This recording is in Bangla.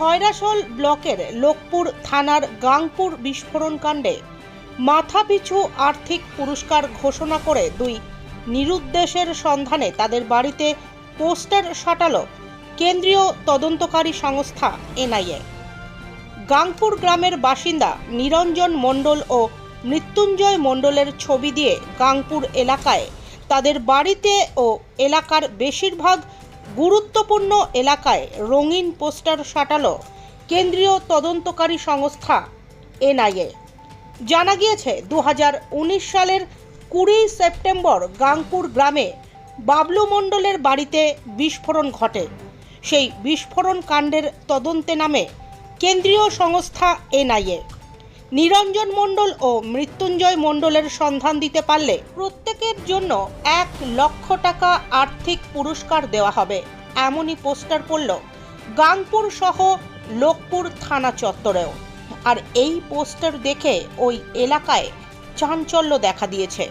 খয়রাসোল ব্লকের লোকপুর থানার গাংপুর বিস্ফোরণ কাণ্ডে মাথাপিছু আর্থিক পুরস্কার ঘোষণা করে দুই। নিরুদ্দেশের সন্ধানে তাদের বাড়িতে পোস্টার সাটালো কেন্দ্রীয় তদন্তকারী সংস্থা, এনআইএ। গাংপুর গ্রামের বাসিন্দা নিরঞ্জন মণ্ডল ও মৃত্যুঞ্জয় মণ্ডলের ছবি দিয়ে গাংপুর এলাকায় তাদের বাড়িতে ও এলাকার বেশিরভাগ গুরুত্বপূর্ণ এলাকায় রঙিন পোস্টার সাটালো কেন্দ্রীয় তদন্তকারী সংস্থা এনআইএ। জানা গিয়েছে দু হাজার উনিশ সালের কুড়ি সেপ্টেম্বর গাংপুর গ্রামে বাবলু মণ্ডলের বাড়িতে বিস্ফোরণ ঘটে। সেই বিস্ফোরণ কাণ্ডের তদন্তে নামে কেন্দ্রীয় সংস্থা এনআইএ। নিরঞ্জন মণ্ডল ও মৃত্যুঞ্জয় মণ্ডলের সন্ধান দিতে পারলে প্রত্যেকের জন্য এক লক্ষ টাকা আর্থিক পুরস্কার দেওয়া হবে। এমনই পোস্টার পড়ল গাংপুর সহ লোকপুর থানা চত্বরেও। আর এই পোস্টার দেখে ওই এলাকায় চাঞ্চল্য দেখা দিয়েছে।